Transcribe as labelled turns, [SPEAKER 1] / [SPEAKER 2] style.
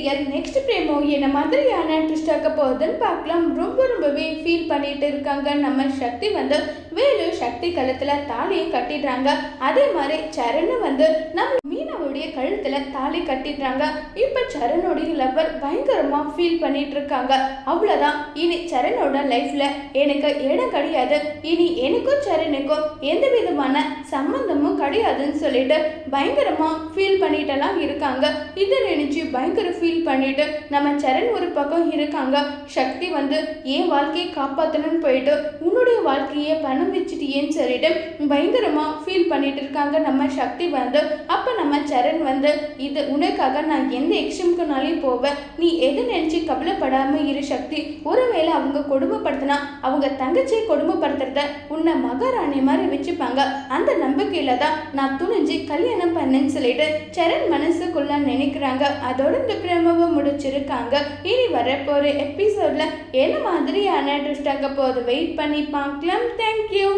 [SPEAKER 1] Serial next பிரேமோ என்ன மாதிரியான twist ஆக்க போகுதுன்னு பார்க்கலாம். ரொம்ப ரொம்பவே ஃபீல் பண்ணிட்டு இருக்காங்க. நம்ம சக்தி வந்து வேலு சக்தி கழுத்தில் தாலியும் கட்டிடுறாங்க. அதே மாதிரி சரண் வந்து நம்ம கழுத்துல தாலி கட்டிடுறாங்க இப்ப சரணுடைய லவ்வர் பயங்கரமா ஃபீல் பண்ணிட்டு இருக்காங்க அவ்வளவுதான். இனி சரணோட லைஃப்ல எனக்கு இடம் கிடையாது. இனி எனக்கும் சரணுக்கும் எந்த விதமான சம்பந்தமும் கிடையாதுன்னு சொல்லிட்டு பயங்கரமா ஃபீல் பண்ணிட்டெல்லாம் இருக்காங்க. இதை நினைச்சு பயங்கர ஃபீல் பண்ணிட்டு நம்ம சரண் ஒரு பக்கம் இருக்காங்க. சக்தி வந்து என் வாழ்க்கையை காப்பாற்றணும்னு போயிட்டு உன்னுடைய வாழ்க்கையை பணம் வச்சுட்டியேன்னு சொல்லிட்டு பயங்கரமா ஃபீல் பண்ணிட்டு இருக்காங்க நம்ம சக்தி வந்து. அப்போ நம்ம சரண் வந்து இது உனக்காக நான் எந்த எக்ஸ்ட்ரீம்க்குனாலையும் போவேன். நீ எது நினைச்சு கவலைப்படாம இரு சக்தி. ஒருவேளை அவங்க கொடுமைப்படுத்தினா அவங்க தங்கச்சியை கொடுமைப்படுத்துறத உன்னை மகாராணி மாதிரி வச்சுப்பாங்க. அந்த நம்பிக்கையில தான் நான் துணிஞ்சு கல்யாணம் பண்ணேன்னு சொல்லிட்டு சரண் மனசுக்குள்ள நினைக்கிறாங்க. அதோட இந்த பிரேமவை முடிச்சிருக்காங்க. இனி வரப்போற எபிசோட்ல என்ன மாதிரியான ட்ரிஸ்டாக போகுது? வெயிட் பண்ணி பார்க்கலாம். தேங்க்யூ